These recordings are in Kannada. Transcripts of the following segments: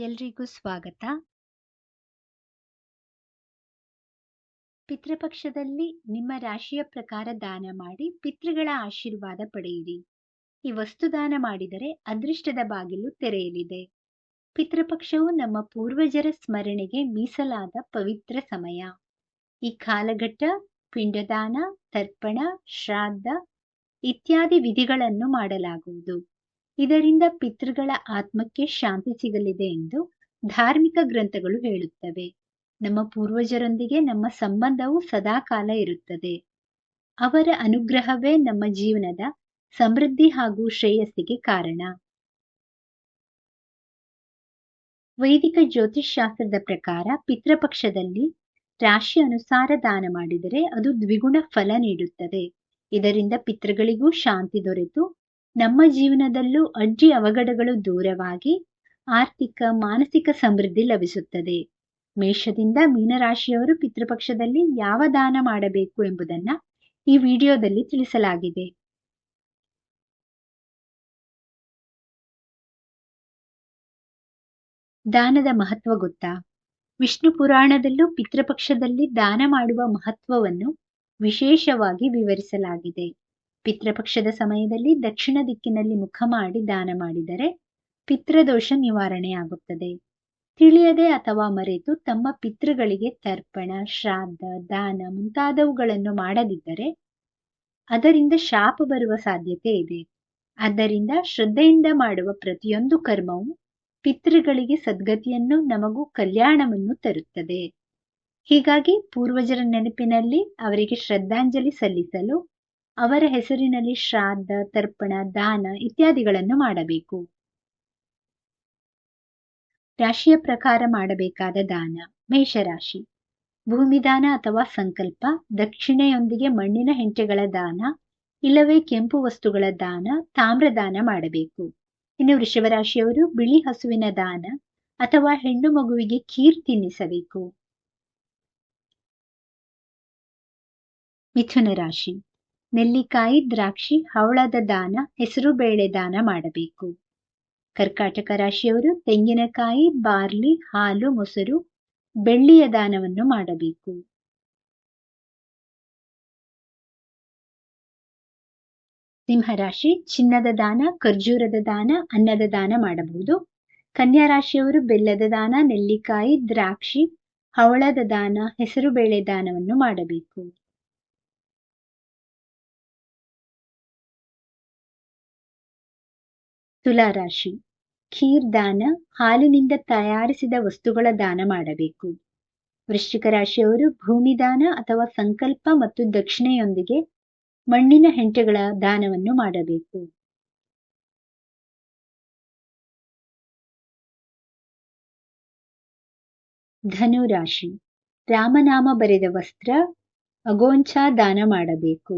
ಎಲ್ರಿಗೂ ಸ್ವಾಗತ. ಪಿತೃಪಕ್ಷದಲ್ಲಿ ನಿಮ್ಮ ರಾಶಿಯ ಪ್ರಕಾರ ದಾನ ಮಾಡಿ ಪಿತೃಗಳ ಆಶೀರ್ವಾದ ಪಡೆಯಿರಿ. ಈ ವಸ್ತು ದಾನ ಮಾಡಿದರೆ ಅದೃಷ್ಟದ ಬಾಗಿಲು ತೆರೆಯಲಿದೆ. ಪಿತೃಪಕ್ಷವು ನಮ್ಮ ಪೂರ್ವಜರ ಸ್ಮರಣೆಗೆ ಮೀಸಲಾದ ಪವಿತ್ರ ಸಮಯ. ಈ ಕಾಲಘಟ್ಟ, ಪಿಂಡದಾನ, ತರ್ಪಣ, ಶ್ರಾದ್ದ ಇತ್ಯಾದಿ ವಿಧಿಗಳನ್ನು ಮಾಡಲಾಗುವುದು. ಇದರಿಂದ ಪಿತೃಗಳ ಆತ್ಮಕ್ಕೆ ಶಾಂತಿ ಸಿಗಲಿದೆ ಎಂದು ಧಾರ್ಮಿಕ ಗ್ರಂಥಗಳು ಹೇಳುತ್ತವೆ. ನಮ್ಮ ಪೂರ್ವಜರೊಂದಿಗೆ ನಮ್ಮ ಸಂಬಂಧವು ಸದಾಕಾಲ ಇರುತ್ತದೆ. ಅವರ ಅನುಗ್ರಹವೇ ನಮ್ಮ ಜೀವನದ ಸಮೃದ್ಧಿ ಹಾಗೂ ಶ್ರೇಯಸ್ಸಿಗೆ ಕಾರಣ. ವೈದಿಕ ಜ್ಯೋತಿಷ್ಶಾಸ್ತ್ರದ ಪ್ರಕಾರ ಪಿತೃಪಕ್ಷದಲ್ಲಿ ರಾಶಿ ಅನುಸಾರ ದಾನ ಮಾಡಿದರೆ ಅದು ದ್ವಿಗುಣ ಫಲ ನೀಡುತ್ತದೆ. ಇದರಿಂದ ಪಿತೃಗಳಿಗೂ ಶಾಂತಿ ದೊರೆತು ನಮ್ಮ ಜೀವನದಲ್ಲೂ ಅಜ್ಜಿ ಅವಘಡಗಳು ದೂರವಾಗಿ ಆರ್ಥಿಕ, ಮಾನಸಿಕ ಸಮೃದ್ಧಿ ಲಭಿಸುತ್ತದೆ. ಮೇಷದಿಂದ ಮೀನರಾಶಿಯವರು ಪಿತೃಪಕ್ಷದಲ್ಲಿ ಯಾವ ದಾನ ಮಾಡಬೇಕು ಎಂಬುದನ್ನ ಈ ವಿಡಿಯೋದಲ್ಲಿ ತಿಳಿಸಲಾಗಿದೆ. ದಾನದ ಮಹತ್ವ ಗೊತ್ತಾ? ವಿಷ್ಣು ಪುರಾಣದಲ್ಲೂ ಪಿತೃಪಕ್ಷದಲ್ಲಿ ದಾನ ಮಾಡುವ ಮಹತ್ವವನ್ನು ವಿಶೇಷವಾಗಿ ವಿವರಿಸಲಾಗಿದೆ. ಪಿತೃಪಕ್ಷದ ಸಮಯದಲ್ಲಿ ದಕ್ಷಿಣ ದಿಕ್ಕಿನಲ್ಲಿ ಮುಖ ಮಾಡಿ ದಾನ ಮಾಡಿದರೆ ಪಿತೃದೋಷ ನಿವಾರಣೆಯಾಗುತ್ತದೆ. ತಿಳಿಯದೆ ಅಥವಾ ಮರೆತು ತಮ್ಮ ಪಿತೃಗಳಿಗೆ ತರ್ಪಣ, ಶ್ರಾದ್ದ, ದಾನ ಮುಂತಾದವುಗಳನ್ನು ಮಾಡದಿದ್ದರೆ ಅದರಿಂದ ಶಾಪ ಬರುವ ಸಾಧ್ಯತೆ ಇದೆ. ಆದ್ದರಿಂದ ಶ್ರದ್ಧೆಯಿಂದ ಮಾಡುವ ಪ್ರತಿಯೊಂದು ಕರ್ಮವು ಪಿತೃಗಳಿಗೆ ಸದ್ಗತಿಯನ್ನು, ನಮಗೂ ಕಲ್ಯಾಣವನ್ನು ತರುತ್ತದೆ. ಹೀಗಾಗಿ ಪೂರ್ವಜರ ನೆನಪಿನಲ್ಲಿ ಅವರಿಗೆ ಶ್ರದ್ಧಾಂಜಲಿ ಸಲ್ಲಿಸಲು ಅವರ ಹೆಸರಿನಲ್ಲಿ ಶ್ರಾದ್ದ, ತರ್ಪಣ, ದಾನ ಇತ್ಯಾದಿಗಳನ್ನು ಮಾಡಬೇಕು. ರಾಶಿಯ ಪ್ರಕಾರ ಮಾಡಬೇಕಾದ ದಾನ, ಮೇಷರಾಶಿ. ಭೂಮಿದಾನ ಅಥವಾ ಸಂಕಲ್ಪ, ದಕ್ಷಿಣೆಯೊಂದಿಗೆ ಮಣ್ಣಿನ ಹೆಂಟೆಗಳ ದಾನ, ಇಲ್ಲವೇ ಕೆಂಪು ವಸ್ತುಗಳ ದಾನ, ತಾಮ್ರದಾನ ಮಾಡಬೇಕು. ಇನ್ನು ವೃಷಭರಾಶಿಯವರು ಬಿಳಿ ಹಸುವಿನ ದಾನ ಅಥವಾ ಹೆಣ್ಣು ಮಗುವಿಗೆ ಕೀರ್ ತಿನ್ನಿಸಬೇಕು. ಮಿಥುನ ರಾಶಿ. ನೆಲ್ಲಿಕಾಯಿ, ದ್ರಾಕ್ಷಿ, ಹವಳದ ದಾನ, ಹೆಸರು ಬೇಳೆ ದಾನ ಮಾಡಬೇಕು. ಕರ್ಕಾಟಕ ರಾಶಿಯವರು ತೆಂಗಿನಕಾಯಿ, ಬಾರ್ಲಿ, ಹಾಲು, ಮೊಸರು, ಬೆಳ್ಳಿಯ ದಾನವನ್ನು ಮಾಡಬೇಕು. ಸಿಂಹರಾಶಿ, ಚಿನ್ನದ ದಾನ, ಖರ್ಜೂರದ ದಾನ, ಅನ್ನದ ದಾನ ಮಾಡಬಹುದು. ಕನ್ಯಾ ರಾಶಿಯವರು ಬೆಲ್ಲದ ದಾನ, ನೆಲ್ಲಿಕಾಯಿ, ದ್ರಾಕ್ಷಿ, ಹವಳದ ದಾನ ಹೆಸರುಬೇಳೆ ದಾನವನ್ನು ಮಾಡಬೇಕು. ತುಲಾರಾಶಿ. ಖೀರ್ ದಾನ, ಹಾಲಿನಿಂದ ತಯಾರಿಸಿದ ವಸ್ತುಗಳ ದಾನ ಮಾಡಬೇಕು. ವೃಶ್ಚಿಕ ರಾಶಿಯವರು ಭೂಮಿ ದಾನ ಅಥವಾ ಸಂಕಲ್ಪ ಮತ್ತು ದಕ್ಷಿಣೆಯೊಂದಿಗೆ ಮಣ್ಣಿನ ಹೆಂಟೆಗಳ ದಾನವನ್ನು ಮಾಡಬೇಕು. ಧನು ರಾಶಿ ರಾಮನಾಮ ಬರೆದ ವಸ್ತ್ರ, ಅಗೋಂಚ ದಾನ ಮಾಡಬೇಕು.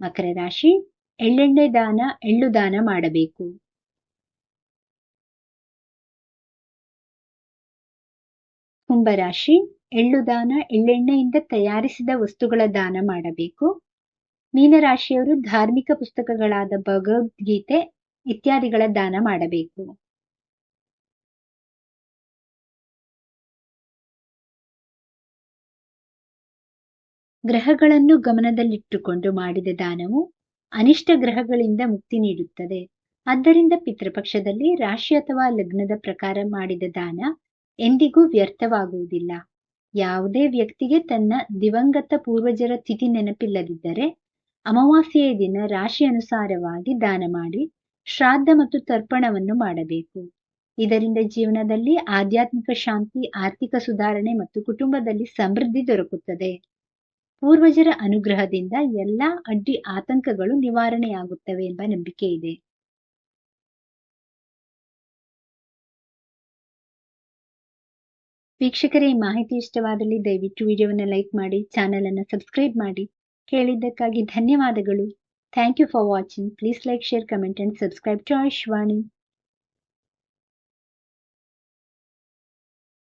ಮಕರ ರಾಶಿ, ಎಳ್ಳೆಣ್ಣೆ ದಾನ, ಎಳ್ಳು ದಾನ ಮಾಡಬೇಕು. ಕುಂಭರಾಶಿ ಎಳ್ಳು ದಾನ, ಎಳ್ಳೆಣ್ಣೆಯಿಂದ ತಯಾರಿಸಿದ ವಸ್ತುಗಳ ದಾನ ಮಾಡಬೇಕು. ಮೀನರಾಶಿಯವರು ಧಾರ್ಮಿಕ ಪುಸ್ತಕಗಳಾದ ಭಗವದ್ಗೀತೆ ಇತ್ಯಾದಿಗಳ ದಾನ ಮಾಡಬೇಕು. ಗ್ರಹಗಳನ್ನು ಗಮನದಲ್ಲಿಟ್ಟುಕೊಂಡು ಮಾಡಿದ ದಾನವು ಅನಿಷ್ಟ ಗ್ರಹಗಳಿಂದ ಮುಕ್ತಿ ನೀಡುತ್ತದೆ. ಆದ್ದರಿಂದ ಪಿತೃಪಕ್ಷದಲ್ಲಿ ರಾಶಿ ಅಥವಾ ಲಗ್ನದ ಪ್ರಕಾರ ಮಾಡಿದ ದಾನ ಎಂದಿಗೂ ವ್ಯರ್ಥವಾಗುವುದಿಲ್ಲ. ಯಾವುದೇ ವ್ಯಕ್ತಿಗೆ ತನ್ನ ದಿವಂಗತ ಪೂರ್ವಜರ ತಿಥಿ ನೆನಪಿಲ್ಲದಿದ್ದರೆ ಅಮಾವಾಸ್ಯೆಯ ದಿನ ರಾಶಿ ಅನುಸಾರವಾಗಿ ದಾನ ಮಾಡಿ ಶ್ರಾದ್ದ ಮತ್ತು ತರ್ಪಣವನ್ನು ಮಾಡಬೇಕು. ಇದರಿಂದ ಜೀವನದಲ್ಲಿ ಆಧ್ಯಾತ್ಮಿಕ ಶಾಂತಿ, ಆರ್ಥಿಕ ಸುಧಾರಣೆ ಮತ್ತು ಕುಟುಂಬದಲ್ಲಿ ಸಮೃದ್ಧಿ ದೊರಕುತ್ತದೆ. ಪೂರ್ವಜರ ಅನುಗ್ರಹದಿಂದ ಎಲ್ಲಾ ಅಡ್ಡಿ ಆತಂಕಗಳು ನಿವಾರಣೆಯಾಗುತ್ತವೆ ಎಂಬ ನಂಬಿಕೆ ಇದೆ. ವೀಕ್ಷಕರೇ ಮಾಹಿತಿ ಇಷ್ಟವಾದಲ್ಲಿ ದಯವಿಟ್ಟು ವಿಡಿಯೋವನ್ನು ಲೈಕ್ ಮಾಡಿ ಚಾನೆಲ್ ಅನ್ನು ಸಬ್ಸ್ಕ್ರೈಬ್ ಮಾಡಿ. ಕೇಳಿದ್ದಕ್ಕಾಗಿ ಧನ್ಯವಾದಗಳು. Thank you for watching. Please like, share, comment and subscribe to Ayushwani.